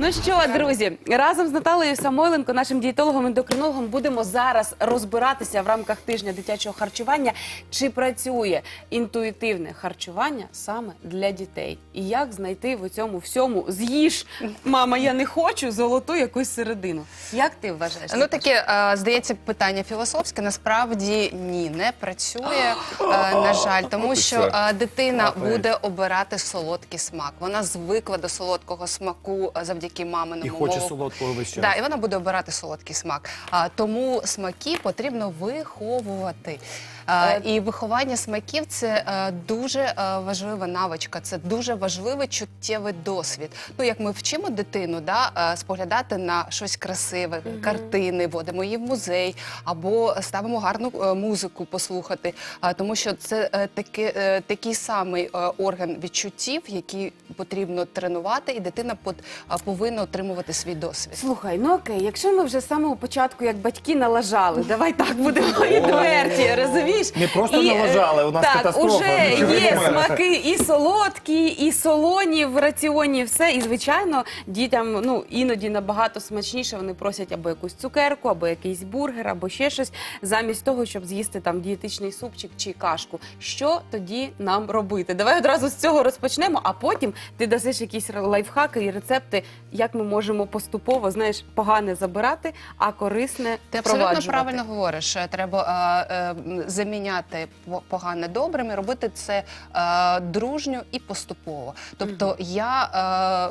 Ну що, друзі, разом з Наталею Самойленко, нашим дієтологом ендокринологом, будемо зараз розбиратися в рамках тижня дитячого харчування, чи працює інтуїтивне харчування саме для дітей, і як знайти в цьому всьому з'їж, мама, я не хочу золоту якусь середину. Як ти вважаєш? Ну таке е, здається питання філософське. Насправді ні, не працює. е, на жаль, тому що е, дитина буде обирати солодкий смак. Вона звикла до солодкого смаку е, завдяки маминому І хоче молоку. солодкого весь час. Да, і вона буде обирати солодкий смак. А, тому смаки потрібно виховувати. А, Е, і виховання смаків це е, дуже е, важлива навичка, це дуже важливий чуттєвий досвід. Ну, як ми вчимо дитину, да, споглядати на щось красиве, картини, водимо її в музей або ставимо гарну музику послухати. А, тому що це таки, такий самий орган відчуттів, який потрібно тренувати, і дитина пот- а, повинна отримувати свій досвід. Слухай, ну окей, якщо ми вже з самого початку, як батьки, налажали, давай так будемо відверті, розумієш? Не просто е, налажали, у нас так, катастрофа, уже нічого є смаки і солодкі, і солоні в раціоні, все. І звичайно, дітям ну іноді набагато смачніше. Вони просять або якусь цукерку, або якийсь бургер, або ще щось, замість того, щоб з'їсти там дієтичний супчик чи кашку. Що тоді нам робити? Давай одразу з цього розпочнемо, а потім ти дасиш якісь лайфхаки і рецепти, як ми можемо поступово знаєш погане забирати, а корисне Ти абсолютно правильно говориш. Е, Треба е, е, заміняти по- погане добрим і робити це е, дружньо і поступово. Тобто я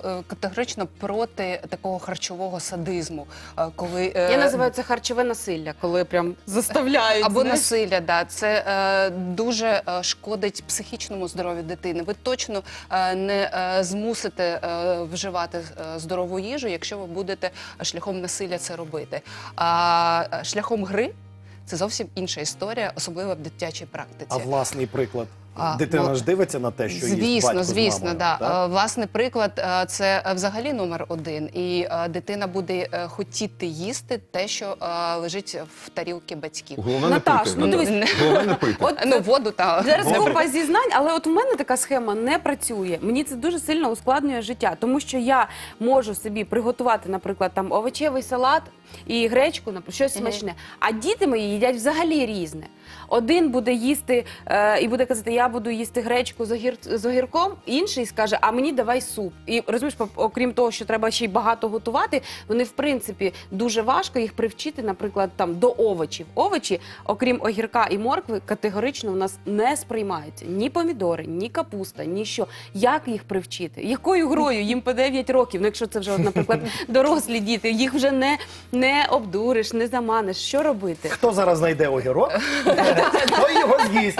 е, е, категорично проти такого харчового садизму, е, коли е, Я називаю це харчове насилля, коли прям заставляють. Або знаєш. насилля, да це е, дуже шкодить психічному здоров'ю дитини. Ви точно е, не е, змусите е, вживати е, здорову їжу, якщо ви будете шляхом насилля це робити. А шляхом гри це зовсім інша історія, особливо в дитячій практиці. А власний приклад. А, Дитина ну, ж дивиться на те, що їсть Звісно, батько з звісно, мамою, да. так? Е, Власний приклад е, це е, взагалі номер один. І дитина буде хотіти їсти те, що лежить в тарілці батьків. Головне Наташ, не пити. ну, Головне не пити. От Ну, воду та Зараз купа зізнань, але от у мене така схема не працює. Мені це дуже сильно ускладнює життя, тому що я можу собі приготувати, наприклад, там овочевий салат і гречку, наприклад, щось смачне. А діти мої їдять взагалі різне. Один буде їсти е, і буде казати, я буду їсти гречку з, огір, з огірком, інший скаже, а мені давай суп. І розумієш, окрім того, що треба ще й багато готувати, вони в принципі дуже важко їх привчити, наприклад, там до овочів. Овочі, окрім огірка і моркви, категорично у нас не сприймаються ні помідори, ні капуста, ні що. Як їх привчити? Якою грою? Їм по 9 років. Ну, якщо це вже, от, наприклад, дорослі діти, їх вже не, не обдуриш, не заманиш. Що робити? Хто зараз знайде огірок, той його з'їсть.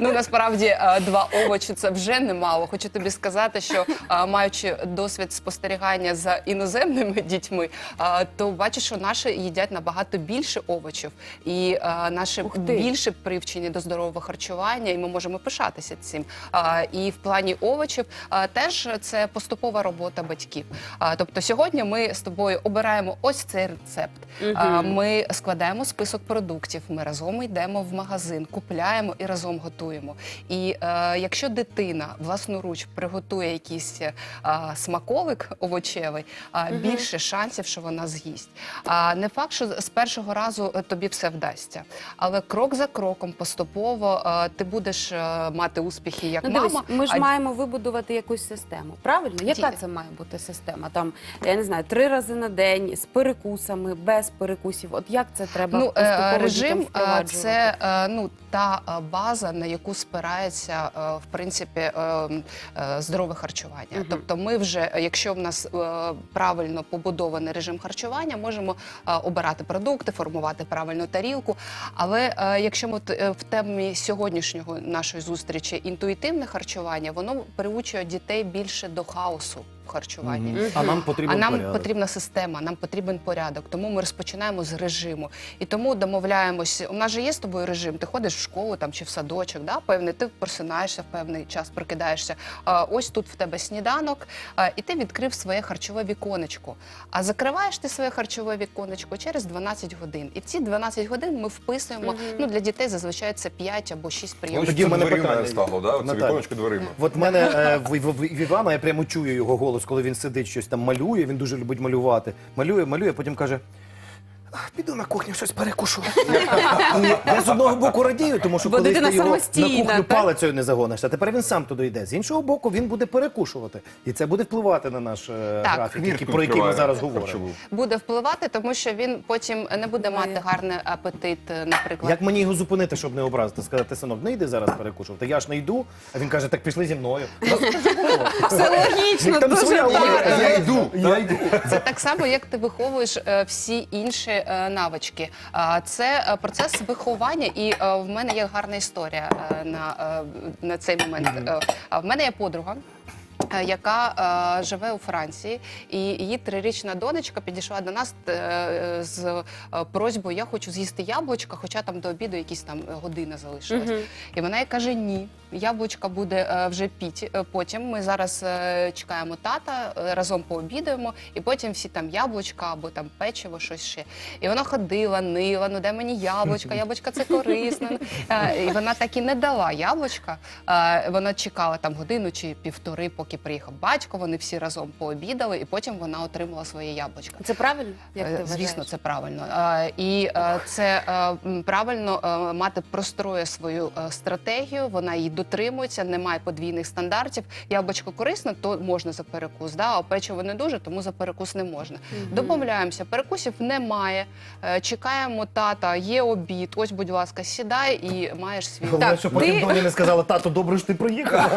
Ну насправді е, два овочі це вже немало. Хочу тобі сказати, що е, маючи досвід спостерігання за іноземними дітьми, е, то бачиш, що наші їдять набагато більше овочів, і наші більше привчені до здорового харчування, і ми можемо пишатися цим. І в плані овочів теж це поступова робота батьків. Тобто сьогодні ми з тобою обираємо ось цей рецепт. Ми складаємо список продуктів. Ми разом йдемо в магазин, купляємо і разом готуємо. І е, якщо дитина власноруч приготує якийсь е, смаколик овочевий, е, більше шансів, що вона з'їсть. А не факт, що з першого разу е, тобі все вдасться, але крок за кроком, поступово е, ти будеш е, мати успіхи як Ну, мама. дивись, ми ж а маємо вибудувати якусь систему. Правильно? Яка Ді- це має бути система? Там я не знаю, три рази на день з перекусами, без перекусів. От як це треба Ну, е, режим е, це е, ну та база, на яку спирається е, в принципі е, е, здорове харчування. Мгм. Тобто, ми вже, якщо в нас правильно побудований режим харчування, можемо обирати продукти, формувати правильну тарілку. Але якщо ми в темі сьогоднішнього нашої зустрічі інтуїтивне харчування, воно приучує дітей більше до хаосу. Харчування. А нам потрібен А нам порядок. потрібна система, нам потрібен порядок. Тому ми розпочинаємо з режиму. І тому домовляємось. У нас же є з тобою режим. Ти ходиш в школу там чи в садочок, да, певний, ти просинаєшся в певний час, прокидаєшся. А, ось тут в тебе сніданок, а, і ти відкрив своє харчове віконечко. А закриваєш ти своє харчове віконечко через 12 годин. І в ці 12 годин ми вписуємо. Ну для дітей зазвичай це 5 або 6 прийомів. Тоді в мене питання. стало, да? Оце віконечко дверима. От в мене е, в, в, в Івана, я прямо чую його голос, коли він сидить, щось там малює, він дуже любить малювати. Малює, малює, потім каже. «Ах, Піду на кухню, щось перекушу. І я з одного боку радію, тому що Бо колись дитина ти його на самостійна, кухню так? палицею не загониш, а тепер він сам туди йде. З іншого боку, він буде перекушувати. І це буде впливати на наш е, Так. графік, який- про який ми зараз говоримо. Буде впливати, тому що він потім не буде мати гарний апетит, е, наприклад. Як мені його зупинити, щоб не образити? Сказати, синок, не йди зараз перекушувати. Я ж не йду. А він каже, так пішли зі мною. Все логічно, Там дуже своя так. Я йду. Я йду. Це так само, як ти виховуєш е, всі інші навички. А, Це е, процес виховання, і е, в мене є гарна історія е, на, е, на цей момент. Е, В мене є подруга. Е, Яка е, живе у Франції, і її трирічна донечка підійшла до нас е, з просьбою: я хочу з'їсти яблучка, хоча там до обіду якісь там години залишилось. І вона їй каже: ні, яблучка буде е, вже піть. е, Потім ми зараз е, чекаємо тата, разом пообідаємо, і потім всі там яблучка або там печиво, щось ще. І вона ходила, нила, ну де мені яблучка, яблучка це корисно. Е, І вона так і не дала яблучка. Е, Вона чекала там годину чи півтори, поки приїхав батько. Вони всі разом пообідали, і потім вона отримала своє яблучко. Це правильно? Як ти Е, вважаєш? Звісно, це правильно. Е, І е, це правильно мати простроє свою стратегію. Вона її дотримується, немає подвійних стандартів. Яблучко корисно, то можна за перекус. Да? А печиво не дуже, тому за перекус не можна. Домовляємося, перекусів немає. Чекаємо тата, є обід. Ось, будь ласка, сідай і маєш свій Головне, Так, що потім ти- доні не сказала, тато, добре ж ти приїхав.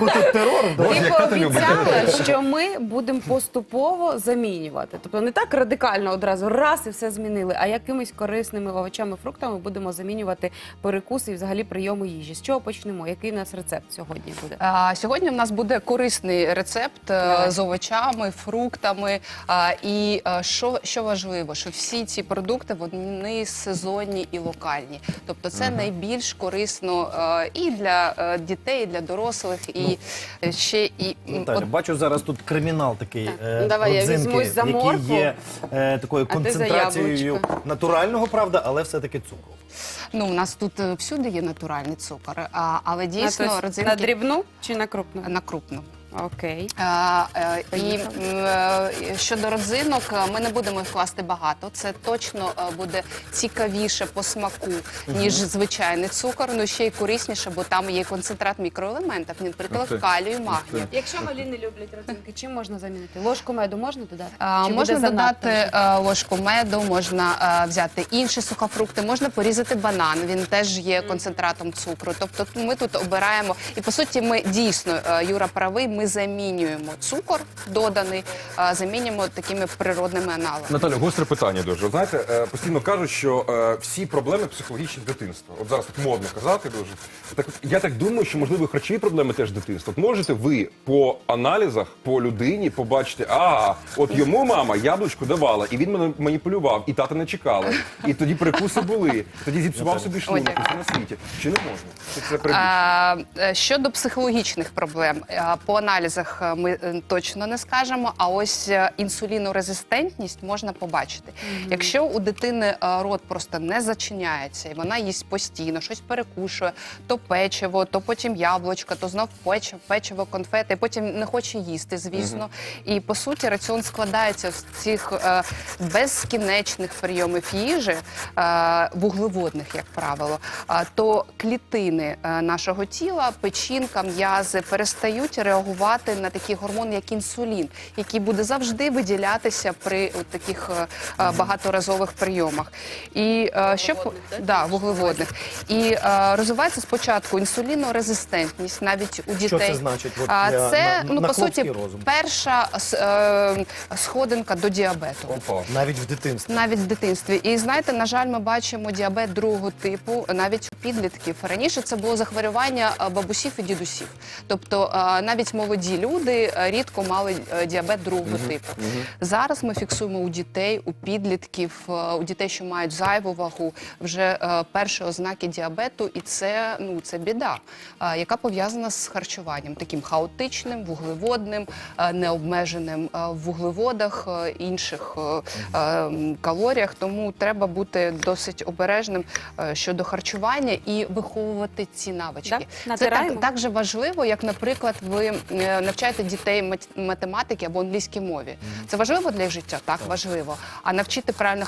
Бо тут терор. Ти. Пообіцяла, що ми будемо поступово замінювати. Тобто не так радикально одразу раз і все змінили, а якимись корисними овочами, фруктами будемо замінювати перекуси і взагалі прийоми їжі. З чого почнемо? Який у нас рецепт сьогодні буде? А, Сьогодні в нас буде корисний рецепт е, Давай. з овочами, фруктами. А, І е, що, що важливо, що всі ці продукти вони сезонні і локальні. Тобто це найбільш корисно е, і для е, дітей, і для дорослих, і е, ще і Наталя, от бачу зараз тут кримінал такий е, Давай я родзинки, візьмусь за який моркву. є е, такою А ти за концентрацією яблучко. натурального, правда, але все-таки цукру. ну у нас тут е, всюди є натуральний цукор, а, але дійсно дійсно тобто родзинки на дрібну чи на крупну? на крупну. Окей. А, е, і м, е, щодо родзинок, е, ми не будемо їх класти багато. Це точно е, буде цікавіше по смаку, ніж звичайний цукор. Ну ще й корисніше, бо там є концентрат мікроелементів, Ух наприклад, ти. калію, магнію. Якщо малі не люблять родзинки, чим можна замінити? Ложку меду можна додати? А, Чи можна буде занадто додати е, ложку меду, можна е, взяти інші сухофрукти, можна порізати банан. Він теж є концентратом цукру. Тобто ми тут обираємо, і по суті, ми дійсно е, Юра правий. Ми замінюємо цукор доданий, замінюємо такими природними аналогами. Наталя, гостре питання дуже. Знаєте, е, постійно кажуть, що е, всі проблеми психологічні з дитинства. От зараз так модно казати дуже. Так от, я так думаю, що можливо і харчові проблеми теж з дитинства. От можете ви по аналізах, по людині побачити, а от йому мама яблучко давала, і він мене маніпулював, і тата не чекала. І тоді перекуси були, тоді зіпсував собі шлунок на світі. Чи не можна? Чи це? А, е, Щодо психологічних проблем, по аналізах е, ми е, точно не скажемо. А ось е, інсулінорезистентність можна побачити. Якщо у дитини рот просто не зачиняється, і вона їсть постійно, щось перекушує, то печиво, то потім яблучко, то знов печиво, печиво, конфети, потім не хоче їсти, звісно. І по суті раціон складається з цих е, безкінечних прийомів їжі, е, вуглеводних, як правило, то клітини е, нашого тіла, печінка, м'язи перестають реагувати на такий гормон, як інсулін, який буде завжди виділятися при от таких е, е, багаторазових прийомах. І е, щоб да, вуглеводних. І е, розвивається спочатку інсулінорезистентність навіть у дітей. Що це значить? От А для- це на- ну на по суті хлопський розум. перша с- е, сходинка до діабету. Опа. Навіть в дитинстві. Навіть в дитинстві. І знаєте, на жаль, ми бачимо діабет другого типу навіть у підлітків. Раніше це було захворювання бабусів і дідусів. Тобто навіть молоді молоді люди е, рідко мали е, діабет другого типу. Зараз ми фіксуємо у дітей, у підлітків, е, у дітей, що мають зайву вагу, вже перші ознаки діабету, і це ну це біда, яка пов'язана з харчуванням, таким хаотичним, вуглеводним, необмеженим в вуглеводах, інших калоріях. Тому треба бути досить обережним щодо харчування і виховувати ці навички. Да? Це так, так же важливо, як, наприклад, ви навчаєте дітей мат- математики або англійській мові. Це важливо для їх життя? Так, важливо. А навчити правильно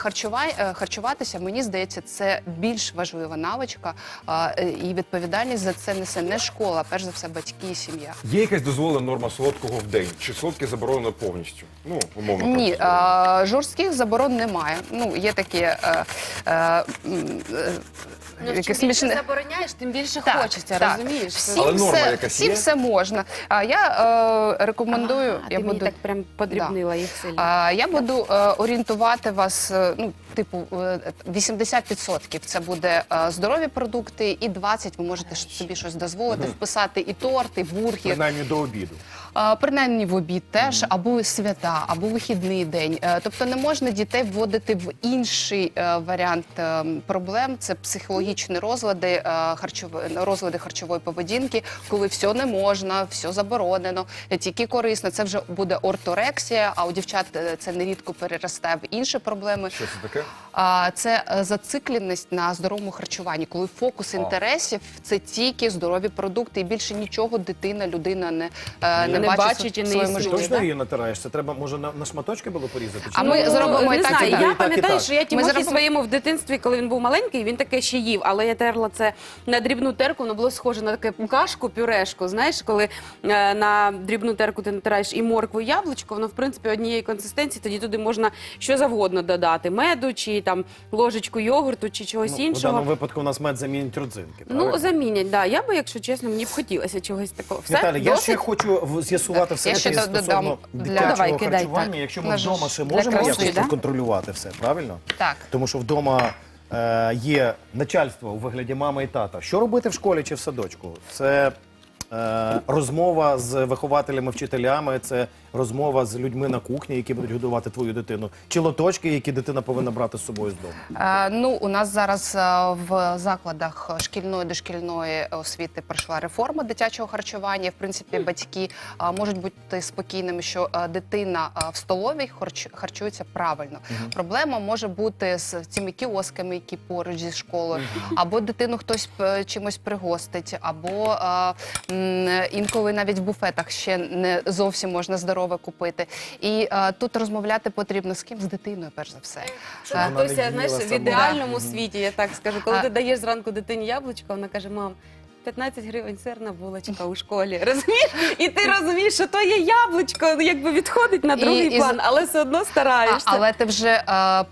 е, харчуватися, мені здається, це більш важлива навичка, е, і відповідальність за це несе не школа, а перш за все батьки і сім'я. Є якась дозволена норма солодкого в день? Чи солодке заборонено повністю? Ну, умовно Ні, жорстких заборон немає. Ну, є такі. Е, е, м, е, смішне- забороняєш, тим більше Так, хочеться, так. розумієш? Всім, Але норма все, якась всім є? все можна. А я е, рекомендую. А, я ти мені буду так прям подрібнила їх сильно. А, Я буду е, орієнтувати вас, е, ну, типу, е, 80% це буде е, здорові продукти, і 20% ви можете ж собі щось дозволити, вписати і торт, і бургер. Принаймні до обіду. Принаймні в обід теж, або свята, або вихідний день. Е, Тобто не можна дітей вводити в інший е, варіант е, проблем. Це психологічні розлади, розлади харчової поведінки, коли все не можна, все заборонено, тільки корисно. Це вже буде орторексія, а у дівчат це нерідко переросте в інші проблеми. Що це таке? Це зацикленість на здоровому харчуванні, коли фокус інтересів це тільки здорові продукти, і більше нічого дитина, людина не, не, Не бачить, і не своєму житті. Точно її натираєш? Це треба, може, на, на шматочки було порізати? А ми ні? зробимо не і так, і знаю, так. Я так, пам'ятаю, що я Тімохі зробимо- своєму в дитинстві, коли він був маленький, він таке ще їв, але я терла це на дрібну терку, воно було схоже на таке кашку, пюрешку. Знаєш, коли е, на дрібну терку ти натираєш і моркву, і яблучко, воно в принципі однієї консистенції, тоді туди можна що завгодно додати: меду, чи там ложечку йогурту, чи чогось Ну, в іншого. даному випадку у нас мед замінить родзинки. Ну, правильно? замінять, да. Я би, якщо чесно, мені б хотілося чогось такого. Все, Наталя, я досить? ще хочу в- з'ясувати все таки стосовно дитячого харчування. Якщо ми вдома ще можемо якось контролювати все, правильно? Так. Тому що вдома е, є начальство у вигляді мами і тата. Що робити в школі чи в садочку? Це е, розмова з вихователями, вчителями, це розмова з людьми на кухні, які будуть годувати твою дитину, чи лоточки, які дитина повинна брати з собою з дому. Е, Ну, у нас зараз е, в закладах шкільної дошкільної освіти пройшла реформа дитячого харчування. В принципі, батьки е, можуть бути спокійними, що е, дитина е, в столовій харч- харчується правильно. Проблема може бути з цими кіосками, які поруч зі школою, або дитину хтось чимось пригостить, або е, інколи навіть в буфетах ще не зовсім можна здорове купити. І е, тут розмовляти потрібно з ким? З дитиною, перш за все. Щоб Е, Вона не хтось, їла знаєш, в сама. ідеальному світі, я так скажу, коли А- ти даєш зранку дитині яблучко, вона каже, мам. 15 гривень сирна булочка у школі. Розумієш? І ти розумієш, що то є яблучко, якби відходить на І- другий і з- план, але все одно А, стараєшся. але ти вже е,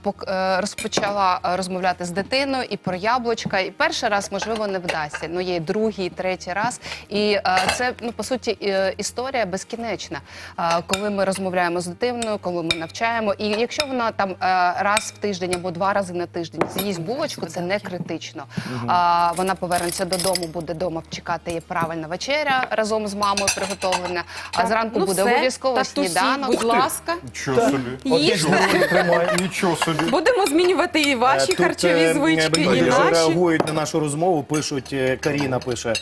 пок- е, розпочала е, розмовляти з дитиною і про яблучка. І перший раз можливо не вдасться. Ну є і другий, і третій раз. І е, це ну по суті е, історія безкінечна. Е, коли ми розмовляємо з дитиною, коли ми навчаємо. І якщо вона там е, раз в тиждень або два рази на тиждень з'їсть булочку, це не критично. А, вона повернеться додому, буде вдома чекати правильна вечеря разом з мамою приготовлена. А зранку ну буде обов'язково сніданок. Будь ласка, Нічого собі. їжте. Нічого собі. Будемо змінювати і ваші Е, харчові е, звички, е, і наші. реагують на нашу розмову. Пишуть е, Каріна пише.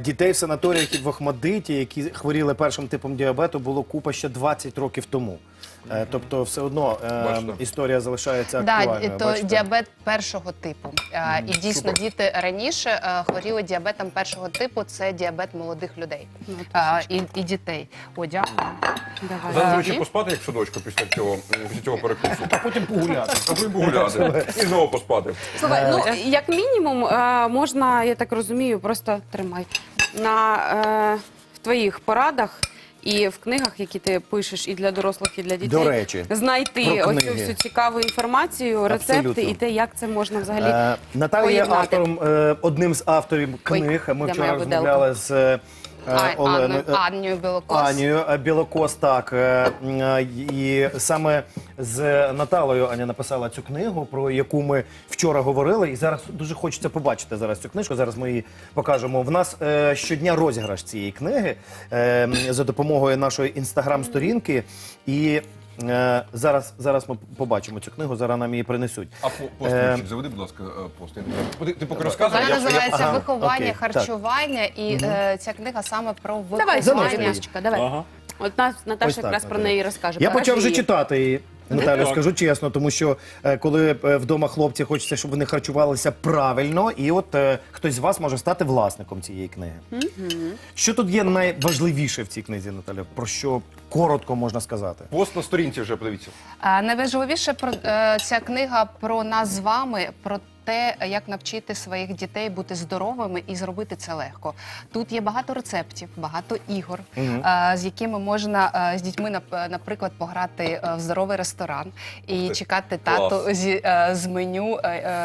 Дітей в санаторіях в Охмадиті, які хворіли першим типом діабету, було купа ще 20 років тому. Е, Тобто, все одно е, історія залишається Да, актуальною. то бачите? діабет першого типу. Е, І дійсно діти раніше е, хворіли діабетом першого типу. Це діабет молодих людей Ну, Е, і, і дітей. О, дякую. Давай. Зараз, до речі, поспати як в садочку після цього, після цього перекусу. А потім погуляти. А потім погуляти. І знову поспати. Слухай, ну як мінімум е, можна, я так розумію, просто тримай на е, в твоїх порадах. І в книгах, які ти пишеш і для дорослих, і для дітей, До речі, знайти про оцю книги. всю цікаву інформацію, рецепти Абсолютно. і те, як це можна взагалі. Е, Наталя є поєднати. автором, е, одним з авторів книг. Ми де вчора розмовляли з е, А. Анною, Анною Білокос. Анію е, Білокос, так. е, м, е, І саме з Наталою Аня написала цю книгу, про яку ми вчора говорили. І зараз дуже хочеться побачити зараз цю книжку. Зараз ми її покажемо. В нас е, щодня розіграш цієї книги е, м, за допомогою нашої інстаграм-сторінки. І е, зараз, зараз ми побачимо цю книгу, зараз нам її принесуть. А по- пост Е, заведи, будь ласка, е, пост. Я не знаю. Ти поки розказуєш, Вона я- я- називається ага, Виховання, окей, так. харчування, і е, ця книга саме про Давай, Заносимо виховання. її. Настюшка, давай. Ага. От нас Наташа Ось так, якраз про Наталя. неї розкаже. Я Покажи почав вже її. читати її. Наталю, скажу чесно, тому що е, коли е, вдома хлопці хочеться, щоб вони харчувалися правильно, і от е, хтось з вас може стати власником цієї книги. Що тут є найважливіше в цій книзі, Наталя? Про що коротко можна сказати? Пост на сторінці вже подивіться. А, Найважливіше про е, ця книга про нас з вами, про те, як навчити своїх дітей бути здоровими і зробити це легко. Тут є багато рецептів, багато ігор, е, з якими можна е, з дітьми, нап- наприклад, пограти е, в здоровий ресторан і чекати клас. тату е, з меню,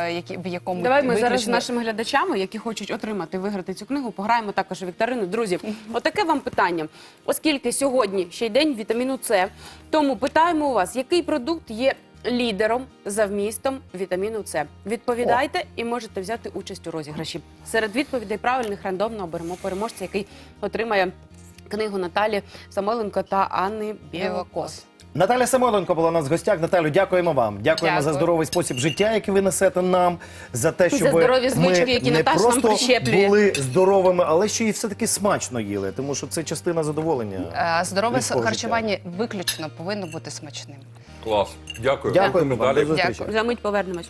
які, в якому Давай ми зараз з виключно- нашими глядачами, які хочуть отримати виграти цю книгу, пограємо також у вікторину. Друзі, отаке вам питання. Оскільки сьогодні ще й день вітаміну С, тому питаємо у вас, який продукт є лідером за вмістом вітаміну С. Відповідайте і можете взяти участь у розіграші. Серед відповідей правильних рандомно оберемо переможця, який отримає книгу Наталі Самойленко та Анни Білокос. Наталя Самойленко була у нас в гостях. Наталю, дякуємо вам. Дякуємо за здоровий спосіб життя, який ви несете нам, за те, За щоб здорові звички, ми які не Наташа нам просто прищеплює. були здоровими, але ще й все-таки смачно їли, тому що це частина задоволення. Е, Здорове людського життя. харчування виключно повинно бути смачним. Клас. Дякую. Дякуємо вам. Дякую. За мить повернемось.